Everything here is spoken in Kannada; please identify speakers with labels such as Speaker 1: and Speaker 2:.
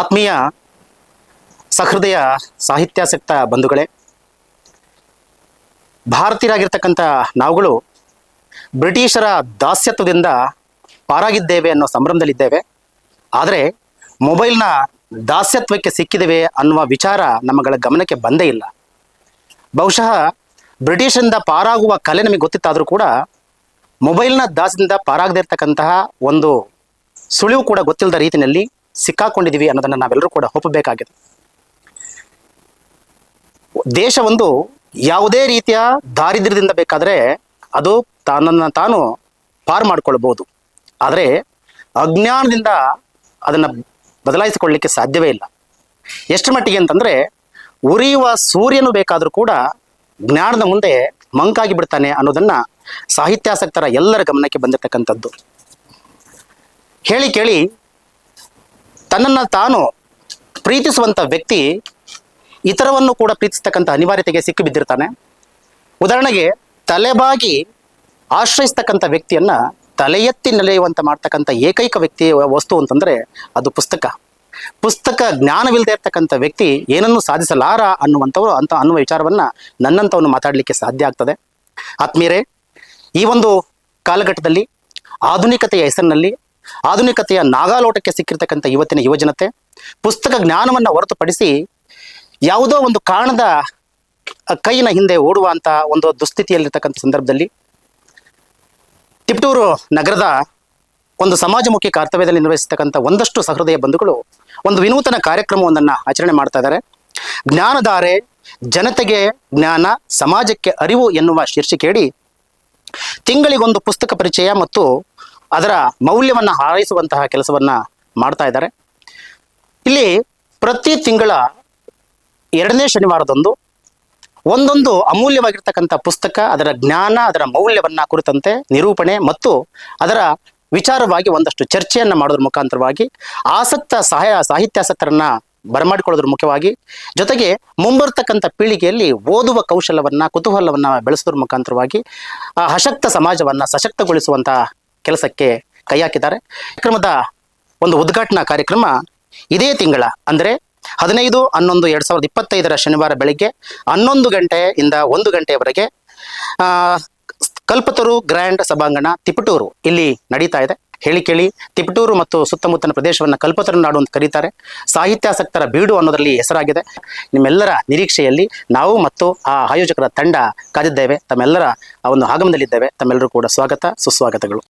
Speaker 1: ಆತ್ಮೀಯ ಸಹೃದಯ ಸಾಹಿತ್ಯಾಸಕ್ತ ಬಂಧುಗಳೇ, ಭಾರತೀಯರಾಗಿರ್ತಕ್ಕಂಥ ನಾವುಗಳು ಬ್ರಿಟಿಷರ ದಾಸ್ಯತ್ವದಿಂದ ಪಾರಾಗಿದ್ದೇವೆ ಅನ್ನೋ ಸಂಭ್ರಮದಲ್ಲಿದ್ದೇವೆ. ಆದರೆ ಮೊಬೈಲ್ನ ದಾಸ್ಯತ್ವಕ್ಕೆ ಸಿಕ್ಕಿದ್ದೇವೆ ಅನ್ನುವ ವಿಚಾರ ನಮ್ಮಗಳ ಗಮನಕ್ಕೆ ಬಂದೇ ಇಲ್ಲ. ಬಹುಶಃ ಬ್ರಿಟಿಷರಿಂದ ಪಾರಾಗುವ ಕಲೆ ನಮಗೆ ಗೊತ್ತಿತ್ತಾದರೂ ಕೂಡ ಮೊಬೈಲ್ನ ದಾಸ್ಯದಿಂದ ಪಾರಾಗದೇ ಇರ್ತಕ್ಕಂತಹ ಒಂದು ಸುಳಿವು ಕೂಡ ಗೊತ್ತಿಲ್ಲದ ರೀತಿಯಲ್ಲಿ ಸಿಕ್ಕಾಕೊಂಡಿದ್ದೀವಿ ಅನ್ನೋದನ್ನು ನಾವೆಲ್ಲರೂ ಕೂಡ ಒಪ್ಪಬೇಕಾಗಿದೆ. ದೇಶ ಒಂದು ಯಾವುದೇ ರೀತಿಯ ದಾರಿದ್ರ್ಯದಿಂದ ಬೇಕಾದರೆ ಅದು ತನ್ನನ್ನು ತಾನು ಪಾರು ಮಾಡಿಕೊಳ್ಬೋದು. ಆದರೆ ಅಜ್ಞಾನದಿಂದ ಅದನ್ನು ಬದಲಾಯಿಸಿಕೊಳ್ಳಲಿಕ್ಕೆ ಸಾಧ್ಯವೇ ಇಲ್ಲ. ಎಷ್ಟು ಮಟ್ಟಿಗೆ ಅಂತಂದರೆ ಉರಿಯುವ ಸೂರ್ಯನು ಬೇಕಾದರೂ ಕೂಡ ಜ್ಞಾನದ ಮುಂದೆ ಮಂಕಾಗಿ ಬಿಡ್ತಾನೆ ಅನ್ನೋದನ್ನು ಸಾಹಿತ್ಯಾಸಕ್ತರ ಎಲ್ಲರ ಗಮನಕ್ಕೆ ಬಂದಿರತಕ್ಕಂಥದ್ದು. ಹೇಳಿ ಕೇಳಿ ತನ್ನನ್ನು ತಾನು ಪ್ರೀತಿಸುವಂಥ ವ್ಯಕ್ತಿ ಇತರವನ್ನು ಕೂಡ ಪ್ರೀತಿಸ್ತಕ್ಕಂಥ ಅನಿವಾರ್ಯತೆಗೆ ಸಿಕ್ಕಿ ಬಿದ್ದಿರ್ತಾನೆ. ಉದಾಹರಣೆಗೆ ತಲೆಬಾಗಿ ಆಶ್ರಯಿಸ್ತಕ್ಕಂಥ ವ್ಯಕ್ತಿಯನ್ನ ತಲೆ ಎತ್ತಿ ನೆಲೆಯುವಂತ ಮಾಡ್ತಕ್ಕಂಥ ಏಕೈಕ ವ್ಯಕ್ತಿ ವಸ್ತು ಅಂತಂದರೆ ಅದು ಪುಸ್ತಕ. ಪುಸ್ತಕ ಜ್ಞಾನವಿಲ್ಲದೆ ಇರ್ತಕ್ಕಂಥ ವ್ಯಕ್ತಿ ಏನನ್ನು ಸಾಧಿಸಲಾರ ಅನ್ನುವಂಥವ್ರು ಅಂತ ಅನ್ನುವ ವಿಚಾರವನ್ನ ನನ್ನಂಥವನ್ನು ಮಾತಾಡಲಿಕ್ಕೆ ಸಾಧ್ಯ ಆಗ್ತದೆ. ಆತ್ಮೀಯರೇ, ಈ ಒಂದು ಕಾಲಘಟ್ಟದಲ್ಲಿ ಆಧುನಿಕತೆಯ ಹೆಸರಿನಲ್ಲಿ ಆಧುನಿಕತೆಯ ನಾಗಾಲೋಟಕ್ಕೆ ಸಿಕ್ಕಿರ್ತಕ್ಕಂಥ ಇವತ್ತಿನ ಯುವಜನತೆ, ಪುಸ್ತಕ ಜ್ಞಾನವನ್ನು ಹೊರತುಪಡಿಸಿ ಯಾವುದೋ ಒಂದು ಕಾರಣದ ಕೈನ ಹಿಂದೆ ಓಡುವಂಥ ಒಂದು ದುಸ್ಥಿತಿಯಲ್ಲಿರ್ತಕ್ಕಂಥ ಸಂದರ್ಭದಲ್ಲಿ ತಿಪ್ಟೂರು ನಗರದ ಒಂದು ಸಮಾಜಮುಖಿ ಕರ್ತವ್ಯದಲ್ಲಿ ನಿರ್ವಹಿಸತಕ್ಕಂಥ ಒಂದಷ್ಟು ಸಹೃದಯ ಬಂಧುಗಳು ಒಂದು ವಿನೂತನ ಕಾರ್ಯಕ್ರಮವೊಂದನ್ನು ಆಚರಣೆ ಮಾಡ್ತಾ ಇದ್ದಾರೆ ಜ್ಞಾನಧಾರೆ, ಜನತೆಗೆ ಜ್ಞಾನ, ಸಮಾಜಕ್ಕೆ ಅರಿವು ಎನ್ನುವ ಶೀರ್ಷಿಕೆಯಡಿ ತಿಂಗಳಿಗೊಂದು ಪುಸ್ತಕ ಪರಿಚಯ ಮತ್ತು ಅದರ ಮೌಲ್ಯವನ್ನು ಹಾರೈಸುವಂತಹ ಕೆಲಸವನ್ನ ಮಾಡ್ತಾ ಇದ್ದಾರೆ. ಇಲ್ಲಿ ಪ್ರತಿ ತಿಂಗಳ ಎರಡನೇ ಶನಿವಾರದಂದು ಒಂದೊಂದು ಅಮೂಲ್ಯವಾಗಿರ್ತಕ್ಕಂಥ ಪುಸ್ತಕ, ಅದರ ಜ್ಞಾನ, ಅದರ ಮೌಲ್ಯವನ್ನ ಕುರಿತಂತೆ ನಿರೂಪಣೆ ಮತ್ತು ಅದರ ವಿಚಾರವಾಗಿ ಒಂದಷ್ಟು ಚರ್ಚೆಯನ್ನ ಮಾಡೋದ್ರ ಮುಖಾಂತರವಾಗಿ ಆಸಕ್ತ ಸಹಾಯ, ಸಾಹಿತ್ಯಾಸಕ್ತರನ್ನ ಬರಮಾಡಿಕೊಳ್ಳೋದ್ರ ಮುಖ್ಯವಾಗಿ ಜೊತೆಗೆ ಮುಂಬರ್ತಕ್ಕಂಥ ಪೀಳಿಗೆಯಲ್ಲಿ ಓದುವ ಕೌಶಲವನ್ನು, ಕುತೂಹಲವನ್ನು ಬೆಳೆಸೋದ್ರ ಮುಖಾಂತರವಾಗಿ ಆ ಅಶಕ್ತ ಸಮಾಜವನ್ನು ಸಶಕ್ತಗೊಳಿಸುವಂತಹ ಕೆಲಸಕ್ಕೆ ಕೈ ಹಾಕಿದ್ದಾರೆ. ಕಾರ್ಯಕ್ರಮದ ಒಂದು ಉದ್ಘಾಟನಾ ಕಾರ್ಯಕ್ರಮ ಇದೇ ತಿಂಗಳ, ಅಂದರೆ ಹದಿನೈದು, ಹನ್ನೊಂದು, ಎರಡು ಸಾವಿರದ ಇಪ್ಪತ್ತೈದರ ಶನಿವಾರ ಬೆಳಿಗ್ಗೆ ಹನ್ನೊಂದು ಗಂಟೆಯಿಂದ ಒಂದು ಗಂಟೆಯವರೆಗೆ ಕಲ್ಪತರು ಗ್ರ್ಯಾಂಡ್ ಸಭಾಂಗಣ ತಿಪಟೂರು ಇಲ್ಲಿ ನಡೀತಾ ಇದೆ. ಹೇಳಿ ಕೇಳಿ, ತಿಪಟೂರು ಮತ್ತು ಸುತ್ತಮುತ್ತಲಿನ ಪ್ರದೇಶವನ್ನು ಕಲ್ಪತರು ನಾಡು ಅಂತ ಕರೀತಾರೆ. ಸಾಹಿತ್ಯಾಸಕ್ತರ ಬೀಡು ಅನ್ನೋದರಲ್ಲಿ ಹೆಸರಾಗಿದೆ. ನಿಮ್ಮೆಲ್ಲರ ನಿರೀಕ್ಷೆಯಲ್ಲಿ ನಾವು ಮತ್ತು ಆ ಆಯೋಜಕರ ತಂಡ ಕಾದಿದ್ದೇವೆ. ತಮ್ಮೆಲ್ಲರ ಆ ಒಂದು ಆಗಮನದಲ್ಲಿದ್ದೇವೆ. ತಮ್ಮೆಲ್ಲರೂ ಕೂಡ ಸ್ವಾಗತ, ಸುಸ್ವಾಗತಗಳು.